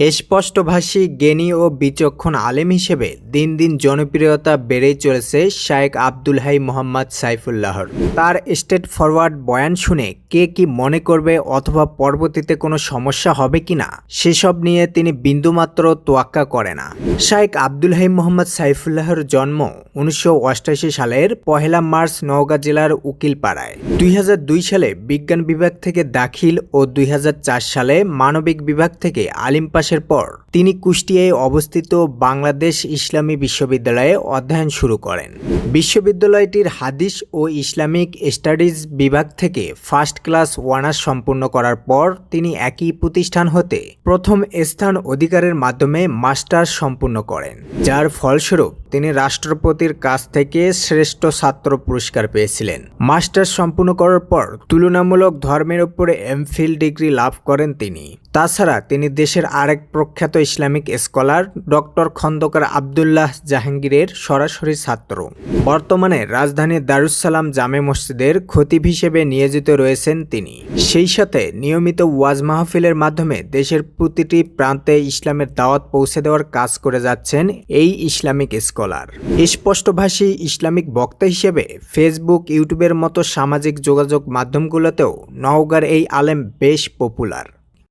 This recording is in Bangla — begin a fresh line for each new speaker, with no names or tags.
স্পষ্টভাষী জ্ঞানী ও বিচক্ষণ আলেম হিসেবে দিন দিন জনপ্রিয়তা বেড়েই চলেছে শায়েক আব্দুল হাই মোহাম্মদ সাইফুল্লাহর। তার স্টেট ফরওয়ার্ড বয়ান শুনে কে কি মনে করবে অথবা পরবর্তীতে কোনো সমস্যা হবে কিনা সেসব নিয়ে তিনি বিন্দুমাত্র তোয়াক্কা করে না। শায়েক আব্দুল হাই মোহাম্মদ সাইফুল্লাহর জন্ম উনিশশো সালের পহেলা মার্চ নওগাঁ জেলার উকিলপাড়ায়। দুই হাজার দুই সালে বিজ্ঞান বিভাগ থেকে দাখিল ও দুই হাজার চার সালে মানবিক বিভাগ থেকে আলিম পাশের পর। তিনি কুষ্টিয়ায় অবস্থিত বাংলাদেশ ইসলামী বিশ্ববিদ্যালয়ে অধ্যয়ন শুরু করেন। বিশ্ববিদ্যালয়টির হাদিস ও ইসলামিক স্টাডিজ বিভাগ থেকে ফার্স্ট ক্লাস অনার্স সম্পূর্ণ করার পর তিনি একই প্রতিষ্ঠান হতে প্রথম স্থান অধিকারের মাধ্যমে মাস্টার্স সম্পূর্ণ করেন। যার ফলস্বরূপ তিনি রাষ্ট্রপতির কাছ থেকে শ্রেষ্ঠ ছাত্র পুরস্কার পেয়েছিলেন। মাস্টার্স সম্পূর্ণ করার পর তুলনামূলক ধর্মের উপরে এমফিল ডিগ্রি লাভ করেন তিনি। তাছাড়া তিনি দেশের আরেক প্রখ্যাত Islamic scholar doctor Khondakar Abdullah জাহাঙ্গীরের সরাসরি ছাত্র। বর্তমানে রাজধানীর দারুসালাম জামে মসজিদের খতিব হিসেবে নিয়োজিত রয়েছেন তিনি। সেই সাথে নিয়মিত ওয়াজ মাহফিলের মাধ্যমে দেশের প্রতিটি প্রান্তে ইসলামের দাওয়াত পৌঁছে দেওয়ার কাজ করে যাচ্ছেন এই ইসলামিক স্কলার। স্পষ্টভাষী ইসলামিক বক্তা হিসেবে ফেসবুক, ইউটিউবের মতো সামাজিক যোগাযোগ মাধ্যমগুলোতেও নওগাঁর এই আলেম বেশ পপুলার।